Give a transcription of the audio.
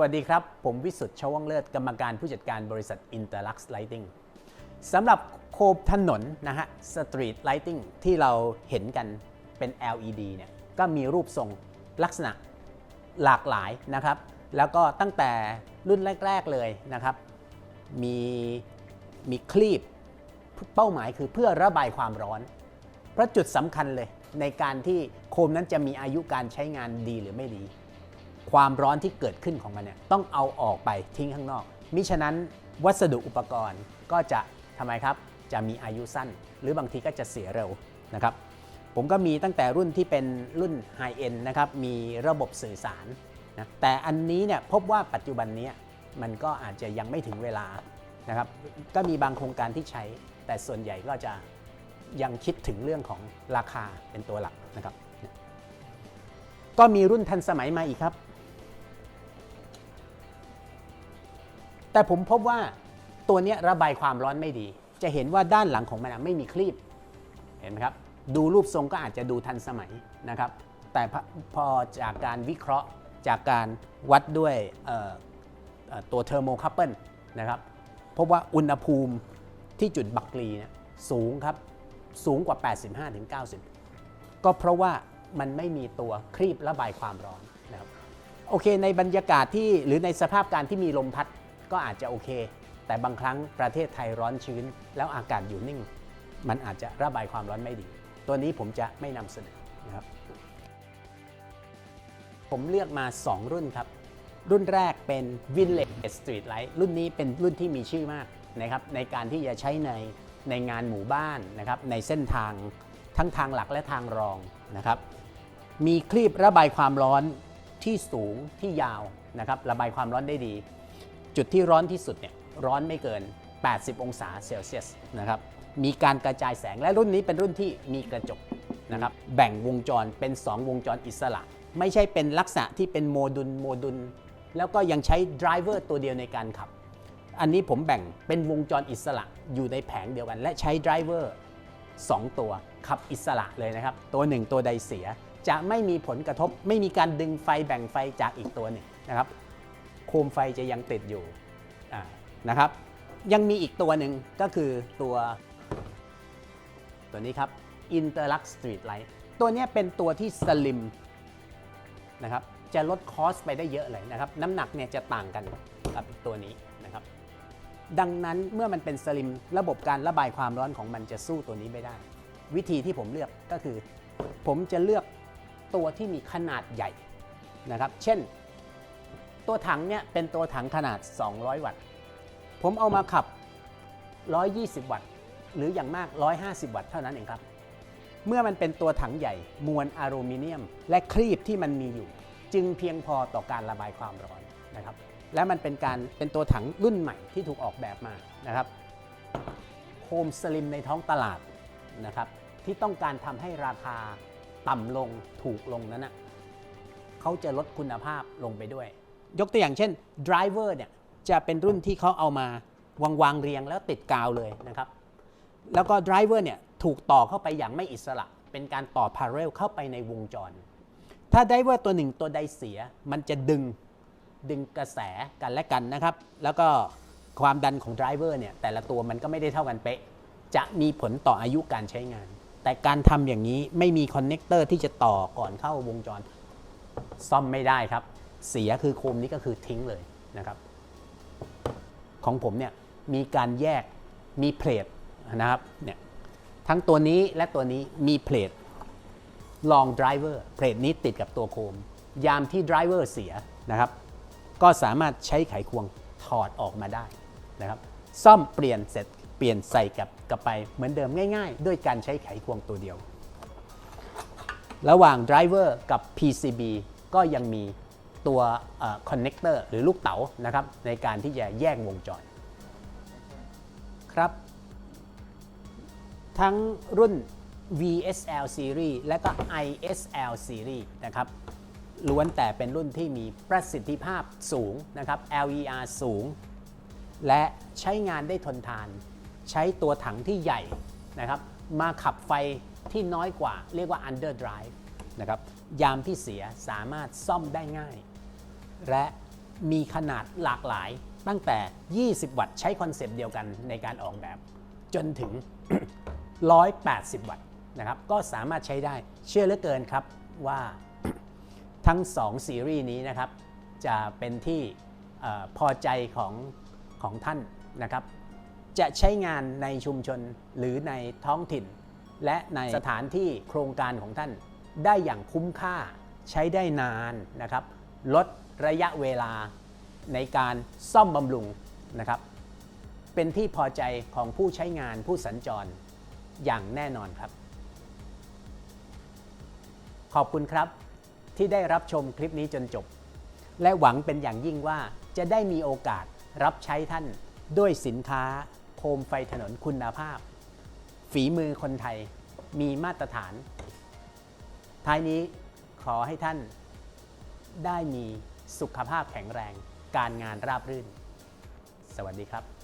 วัสดีครับ ผมวิสุทธ์ชวังเลิศกรรมการผู้จัดการบริษัท Interlux Lighting สำหรับโคมถนนนะฮะ Street Lighting ที่เราเห็นกันเป็น LED เนี่ยก็มีรูปทรงลักษณะหลากหลายนะครับ แล้วก็ตั้งแต่รุ่นแรก ๆเลยนะครับ มีมีคลีบเป้าหมายคือเพื่อระบายความร้อน เพราะจุดสำคัญเลยในการที่โคมนั้นจะมีอายุการใช้งานดีหรือไม่ดี ความร้อนที่เกิดขึ้นของมันเนี่ยต้องเอาออกไปทิ้งข้างนอก มิฉะนั้นวัสดุอุปกรณ์ก็จะทำไมครับ จะมีอายุสั้น หรือบางทีก็จะเสียเร็วนะครับ ผมก็มีตั้งแต่รุ่นที่เป็นรุ่นไฮเอ็นนะครับ มีระบบสื่อสารนะแต่อันนี้เนี่ยพบว่าปัจจุบันนี้มันก็อาจจะยังไม่ถึงเวลานะครับ ก็มีบางโครงการที่ใช้ แต่ส่วนใหญ่ก็จะยังคิดถึงเรื่องของราคาเป็นตัวหลักนะครับ ก็มีรุ่นทันสมัยมาอีกครับ แต่ผมพบว่าตัวนี้ระบายความร้อนไม่ดี จะเห็นว่าด้านหลังของมันไม่มีคลีบ เห็นไหมครับ ดูรูปทรงก็อาจจะดูทันสมัยนะครับ แต่พอพอจากการวิเคราะห์จากการวัดด้วยตัวเทอร์โมคัพเปิลนะครับพบว่าอุณหภูมิที่จุดบักลีเนี่ยสูงครับ สูงกว่า 85-90 ก็เพราะว่ามันไม่มีตัวครีบระบายความร้อนนะครับโอเคในบรรยากาศที่หรือในสภาพการที่มีลมพัด ก็อาจจะโอเค แต่บางครั้งประเทศไทยร้อนชื้น แล้วอากาศอยู่นิ่ง มันอาจจะระบายความร้อนไม่ดี ตัวนี้ผมจะไม่นำเสนอนะครับ ผมเลือกมา 2 รุ่นครับ รุ่นแรกเป็น Village Street Light รุ่นนี้เป็นรุ่นที่มีชื่อมากนะครับในการที่จะใช้ในในงานหมู่บ้านนะครับในเส้นทางทั้งทางหลักและทางรองนะครับมีคลีบระบายความร้อนที่สูงที่ยาวนะครับระบายความร้อนได้ดี จุดที่ร้อนที่สุดเนี่ยร้อนไม่เกิน 80 องศาเซลเซียสนะครับมีการกระจายแสงและรุ่นนี้เป็นรุ่นที่มีกระจกนะครับแบ่งวงจรเป็น 2 วงจรอิสระ ไม่ใช่เป็นลักษณะที่เป็นโมดุลโมดุลแล้วก็ยังใช้ไดรเวอร์ตัวเดียวในการขับ อันนี้ผมแบ่งเป็นวงจรอิสระอยู่ในแผงเดียวกัน และใช้ไดรเวอร์2ตัวขับอิสระเลยนะครับ ตัวหนึ่งตัวใดเสียจะไม่มีผลกระทบ ไม่มีการดึงไฟแบ่งไฟจากอีกตัวหนึ่งนะครับ โคมไฟจะยังติดอยู่นะครับ ยังมีอีกตัวหนึ่งก็คือตัว ตัวนี้ครับ Interlux Street Light ตัวนี้เป็นตัวที่สลิมนะครับจะลดคอสไปได้เยอะเลยนะครับน้ำหนักเนี่ยจะต่างกันกับตัวนี้นะครับ ดังนั้นเมื่อมันเป็นสลิมระบบการระบายความร้อนของมันจะสู้ตัวนี้ไม่ได้ วิธีที่ผมเลือกก็คือ ผมจะเลือกตัวที่มีขนาดใหญ่นะครับ เช่น ตัวถังเนี่ยเป็นตัวถังขนาด 200 วัตต์ ผมเอามาขับ 120 วัตต์ หรืออย่างมาก 150 วัตต์เท่านั้นเองครับ เมื่อมันเป็นตัวถังใหญ่ มวลอลูมิเนียม และครีบที่มันมีอยู่ จึงเพียงพอต่อการระบายความร้อนนะครับ และมันเป็นการเป็นตัวถังรุ่นใหม่ที่ถูกออกแบบมานะครับโคมสลิมในท้องตลาดนะครับที่ต้องการทำให้ราคาต่ำลงถูกลงนั้นนะเขาจะลดคุณภาพลงไปด้วย ยกตัวอย่างเช่น driver เนี่ยจะเป็นรุ่นที่เขาเอามาวางวางเรียงแล้วติดกาวเลยนะครับ แล้วก็ driver เนี่ยถูกต่อเข้าไปอย่างไม่อิสระ เป็นการต่อ parallel เข้าไปในวงจร ถ้า driver ตัวหนึ่งตัวใดเสีย มันจะดึงดึงกระแสกันและกันนะครับ แล้วก็ความดันของไดรเวอร์เนี่ยแต่ละตัวมันก็ไม่ได้เท่ากันเป๊ะ จะมีผลต่ออายุการใช้งาน แต่การทำอย่างนี้ไม่มีคอนเนคเตอร์ที่จะต่อก่อนเข้าวงจร ซ่อมไม่ได้ครับ เสียคือโคมนี้ก็คือทิ้งเลยนะครับ ของผมเนี่ยมีการแยกมีเพลทนะครับเนี่ยทั้งตัวนี้และตัวนี้มีเพลทลองไดรเวอร์เพลทนี้ติดกับตัวโคม ยามที่ไดรเวอร์เสียนะครับ ก็สามารถใช้ไขควงถอดออกมาได้นะครับซ่อมเปลี่ยนเสร็จเปลี่ยนใส่กลับกลับไปเหมือนเดิมง่ายๆ ด้วยการใช้ไขควงตัวเดียว ระหว่างไดรเวอร์กับ PCB ก็ยังมี ตัวคอนเนคเตอร์หรือลูกเต๋านะครับในการที่จะแยกวงจรครับ ทั้งรุ่น VSL Series และก็ ISL Series นะครับล้วนแต่เป็นรุ่นที่มีประสิทธิภาพสูงนะครับ LER สูง และใช้งานได้ทนทาน ใช้ตัวถังที่ใหญ่นะครับมาขับไฟที่น้อยกว่า เรียกว่า underdrive นะครับยามที่เสียสามารถซ่อมได้ง่าย และมีขนาดหลากหลายตั้งแต่ 20 วัตต์ใช้คอนเซปต์เดียวกันในการออกแบบ จนถึง 180 วัตต์นะครับก็สามารถใช้ได้เชื่อเหลือเกินครับว่าทั้ง 2 ซีรีส์นี้นะครับจะเป็นที่พอใจของของท่านนะครับ จะใช้งานในชุมชนหรือในท้องถิ่น และในสถานที่โครงการของท่านได้อย่างคุ้มค่าใช้ได้นานนะครับ ลด ระยะเวลาในการซ่อมบำรุงนะครับ เป็นที่พอใจของผู้ใช้งานผู้สัญจรอย่างแน่นอนครับ ขอบคุณครับที่ได้รับชมคลิปนี้จนจบ และหวังเป็นอย่างยิ่งว่าจะได้มีโอกาสรับใช้ท่านด้วยสินค้าโคมไฟถนนคุณภาพ ฝีมือคนไทยมีมาตรฐาน ท้ายนี้ขอให้ท่านได้มี สุขภาพแข็งแรง การงานราบรื่น สวัสดีครับ